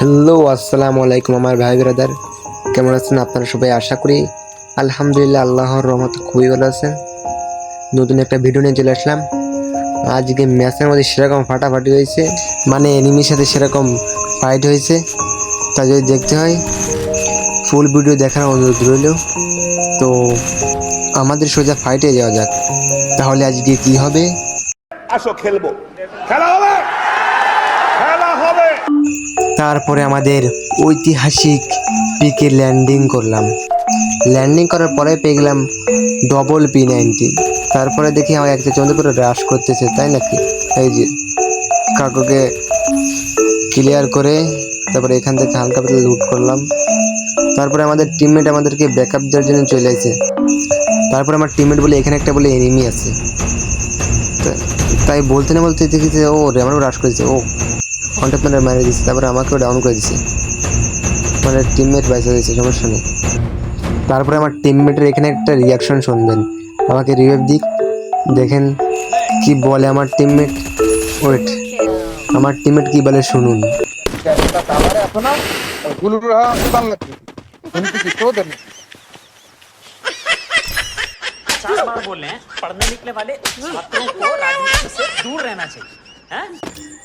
Hello, আসসালামু আলাইকুম আমার ভাই ব্রাদার। কেমন আছেন আপনারা সবাই? আশা করি আলহামদুলিল্লাহ আল্লাহর রহমত খুবই ভালো আছেন। নতুন একটা ভিডিও নিয়ে চলে আসলাম। আজকে ম্যাচের মধ্যে সেরকম ফাটাফাটি হয়েছে মানে এনিমির সাথে সেরকম ফাইট হয়েছে। তা যদি দেখতে হয় ফুল ভিডিও দেখার অনুরোধ রইল। তো আমাদের সোজা ফাইটে যাওয়া যাক। তাহলে আজকে কি হবে? আসো, খেলব। খেলা তারপরে আমাদের ঐতিহাসিক পিকে ল্যান্ডিং করলাম। ল্যান্ডিং করার পরে পেয়ে গেলাম ডবল পি নাইনটি তারপরে দেখি আমার একটা চন্দ্র চন্দ্রপুরে রাশ করতেছে, তাই নাকি? এই যে কাকুকে ক্লিয়ার করে তারপরে এখান থেকে হালকা পাতলা লুট করলাম। তারপরে আমাদের টিমমেট আমাদেরকে ব্যাকআপ দেওয়ার জন্য চলে আসে তারপরে আমার টিমমেট বলে, এখানে একটা বলে এনিমি আছে। তাই বলতে না বলতে দেখি যে, ও রে, আমারও রাশ করেছে, ও কন্টেপমেন্টার মারিয়ে দিচ্ছে তারপরে আমাকেও ডাউন করে দিচ্ছে মানে টিমমেট বাইসে দিয়েছে সমস্যা নেই তারপরে আমার টিমমেটের এখানে একটা রিয়াকশন শুনবেন আমাকে রিভাইভ দিক দেখেন কি বলে আমার টিমমেট ওয়েট আমার টিমমেট কি বলে শুনুন हमारे अपना गुल रहा संगत उनकी किसको देने चार बार बोले हैं पढ़ने निकले वाले छात्रों को राजनीति से दूर रहना चाहिए हैं?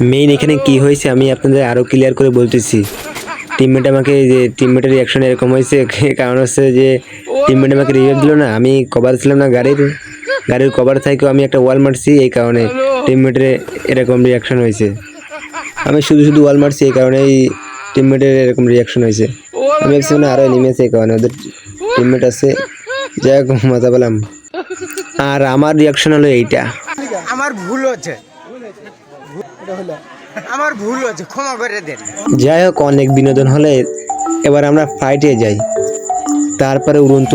মেইন এখানে কি হয়েছে আমি আপনাদের আরও ক্লিয়ার করে বলতেছি। টিমমেট আমাকে যে টিমমেটের রিয়াকশন এরকম হয়েছে, কারণ হচ্ছে যে টিমমেট আমাকে রিভাইভ দিল না, আমি কভার ছিলাম না গাড়ির গাড়ির কভার থেকেও আমি একটা ওয়াল মারছি এই কারণে টিমমেটের এরকম রিয়াকশন হয়েছে। আমি শুধু শুধু ওয়াল মারছি এই কারণেই টিমমেটের এরকম রিয়াকশন হয়েছে। আমি ভাবছি না আরও নেমেছে এই কারণে ওদের টিমমেট আছে। যাই হোক, মজা পেলাম। আর আমার রিয়াকশন হলো এইটা। আমার ভুল হচ্ছে। আমার ভুল হচ্ছে ক্ষমা করে দেন। যাই হোক, অনেক বিনোদন হলে এবার আমরা ফ্লাইটে যাই। তারপরে উড়ন্ত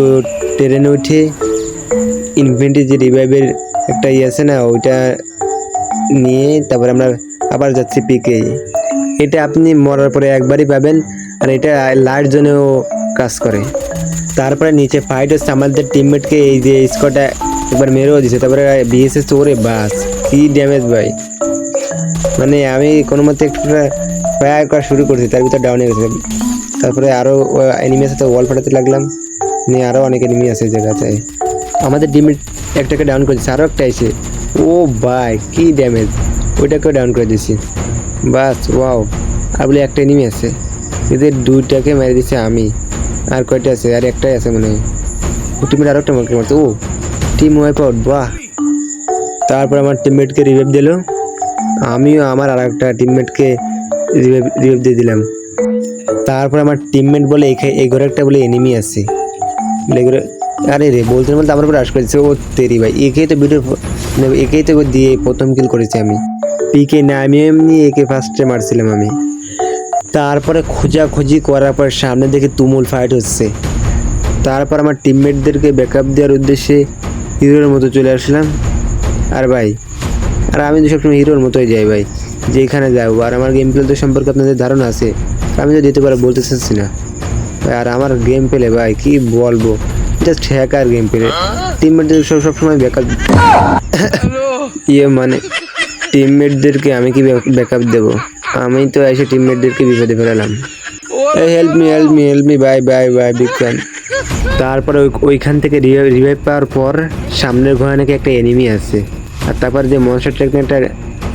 ট্রেনে উঠে ইনফিনিটি যে রিভাইভের একটা ইয়ে আছে না, ওইটা নিয়ে তারপরে আমরা আবার যাচ্ছি পিকে এটা আপনি মরার পরে একবারই পাবেন, আর এটা লাইট জোনেও কাজ করে। তারপরে নিচে ফাইট হচ্ছে, আমাদের টিমমেটকে এই যে স্কোয়াডটা একবার মেরেও দিছে, তারপরে বিএসএস ওরে বাস, কি ড্যামেজ ভাই। মানে আমি কোনো মতে একটু ফায়ার করা শুরু করছি তার ভিতর ডাউন হয়ে গেছে। তারপরে আরও এনিমির সাথে ওয়াল ফাটাতে লাগলাম। নিয়ে আরও অনেক এনিমি আছে জায়গাতে। আমাদের ডিমিট একটাকে ডাউন করে দিচ্ছে আরও একটা এসে ও ভাই, কি ড্যামেজ ওইটাকেও ডাউন করে দিছি বাস ওয়াও আর বলে একটা এনিমি আছে। এদের দুইটাকে মেরে দিচ্ছে আমি। আর কয়টা আছে? আর একটাই আছে মনে হয়। আরও একটা মারকে মারছে। ও টিম ওয়াইপ আউট বাহ! তারপর আমার টিমমেটকে রিভাইভ দিলো। আমিও আমার আর একটা টিমমেটকে রিভাইভ দিয়ে দিলাম। তারপর আমার টিমমেট বলে এই ঘরে একটা বলে এনিমি আছে। বলে আরে রে, বলতে বলতে আমার উপরে আস করেছে। ও তেরি ভাই, একেই তো ভিডিও একেই তো দিয়ে প্রথম কিল করেছি আমি। পিকে আমি এমনি একে ফার্স্টে মারছিলাম আমি। তারপরে খোঁজাখুঁজি করার পর সামনে দেখে তুমুল ফাইট হচ্ছে। তারপর আমার টিমমেটদেরকে ব্যাকআপ দেওয়ার উদ্দেশ্যে হিরোর মতো চলে আসলাম। আর ভাই আর আমি তো সবসময় হিরোর মতোই যাই ভাই যেখানে যাব আর আমার গেম প্লে তো সম্পর্কে আপনাদের ধারণা আছে আমি তো দিতে পারে বলতে চাচ্ছি না। ভাই, আর আমার গেম পেলে ভাই কি বলব? জাস্ট হ্যাকার গেম পেলে টিমমেটদের সব সবসময় ব্যাকআপ ইয়ে মানে টিমমেটদেরকে আমি কি ব্যাকআপ দেবো? আমি তো এসে টিমমেটদেরকে বিপদে ফেলালাম। Help me help me help me bye bye bye বিজ্ঞান তারপরে ওই- ওইখান থেকে রিভাইভ রিভাইভ পাওয়ার পর সামনের ঘরে নাকি একটা এনিমি আছে। আর তারপর যে মনস্টার ট্রেনে একটা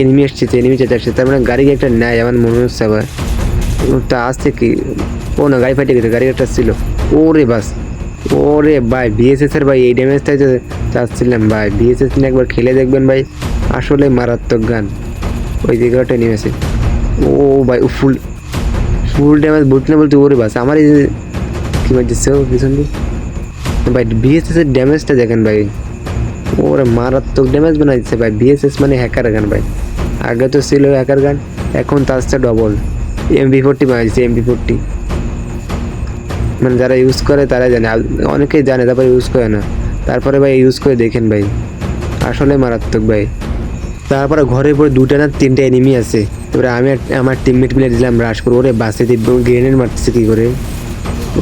এনিমি আসছে এনিমি চেতে আসছে, তার মানে গাড়ি একটা নেয়, আমার মনে হচ্ছে আবার। তা আসছে কি? ও না, গাড়ি ফাটে গেছে গাড়ি একটা ছিল। ওরে বাস। ওরে ভাই বিএসএস এর ভাই, এই ড্যামেজটাই তো চাচ্ছিলাম ভাই বিএসএস নিয়ে একবার খেলে দেখবেন ভাই। আসলে মারাত্মক গান। ওই একটা নেমেছে ও ভাই, ও ফুল ফুল ড্যামেজ বলতে না বলতে ওরে বাস। আমার এই কি মারছে ও পিছন দিয়ে? ভাই বিএসএস এর ড্যামেজটা দেখেন ভাই। ওরে মারাত্মক ড্যামেজ বানাই দিচ্ছে ভাই। বিএসএস মানে হ্যাকার গান ভাই। আগে তো ছিল হ্যাকার গান, এখন তার সাথে ডবল এমবি ফোরটি বানাই দিচ্ছে এমবি ফোরটি মানে যারা ইউজ করে তারাই জানে। অনেকেই জানে, তারপরে ইউজ করে না। তারপরে ভাই ইউজ করে দেখেন ভাই। আসলে মারাত্মক ভাই। তারপরে ঘরের পরে দুটা না তিনটা এনিমি আছে। তারপরে আমি আমার টিমমেট মিলে দিলাম রাশ করে। ওরে বাসে গ্রেনেড মারতেছে কী করে?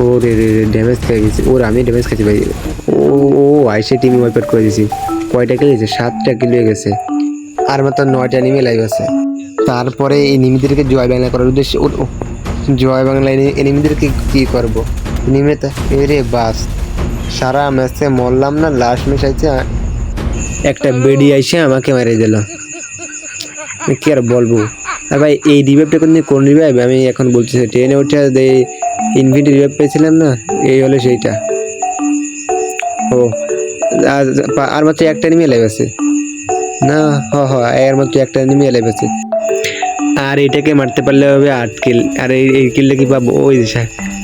ও রে রে ড্যামেজ খেয়ে গেছে। ওর, আমি ড্যামেজ খেয়েছি ভাই। ও ও, আইসে টিম ওয়াইপ করে দিয়েছি কয়টা কিলো সাতটা কিলো হয়ে গেছে। আর মাত্র নয়টা এনিমি লাইভ আছে। তারপরে এই নিমিদেরকে জয় বাংলা করার উদ্দেশ্যে জয় বাংলা এনিমিদেরকে কি করব? এনিমি এরে বাস। সারা ম্যাচে মরলাম না লাস্ট ম্যাচ আছে একটা বেডি আইসে আমাকে মেরে দিল। কি আর বলব? ভাই, এই রিভাইভটা কোন কোন রিভাইভ আমি এখন বলছি ট্রেনে উঠে ইনফিনিটি রিভাইভ পেয়েছিলাম না, এই হলো সেইটা। ও, আর মাত্র একটা এনিমি লাইভ আছে। না, হ হ, এর মাত্র একটা এনিমি লাইভ আছে। আর এটাকে মারতে পারলে হবে আট কিল আর এই এই কিলটা কি পাবো? ওই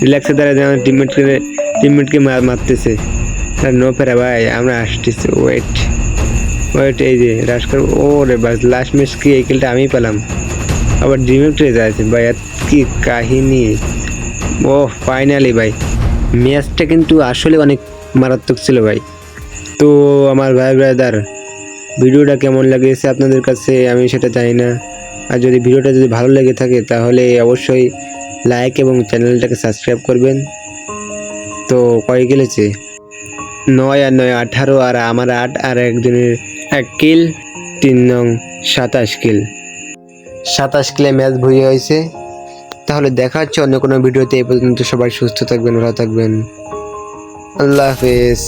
রিল্যাক্সে দ্বারা যেমন টিমমেটকে টিমমেটকে মারতেছে। আর নো ফেরা ভাই, আমরা আসতেছি। ওয়েট ওয়েট এই যে রাশ কর। ও রে বাস লাস্ট ম্যাচ কি? এই কিলটা আমি পেলাম। আবার ডিমেক্টে যাচ্ছে। ভাই, আর কি কাহিনী। ও ফাইনালি ভাই। ম্যাচটা কিন্তু আসলে অনেক মারাত্মক ছিল ভাই। তো আমার ভাই ব্রাদার ভিডিওটা কেমন লাগেছে আপনাদের কাছে আমি সেটা জানি না। আর যদি ভিডিওটা যদি ভালো লেগে থাকে তাহলে অবশ্যই লাইক এবং চ্যানেলটাকে সাবস্ক্রাইব করবেন। তো কয় গেলেছে নয় আর নয়, আঠারো আর আমার আট আর একজনের এক কিল তিন নং সাতাশ কিল সাতাশ কিলে ম্যাচ ভুয়ে হয়েছে। তাহলে দেখা হচ্ছে অন্য কোনো ভিডিওতে। এই পর্যন্ত সবাই সুস্থ থাকবেন, ভালো থাকবেন। আল্লাহ হাফেজ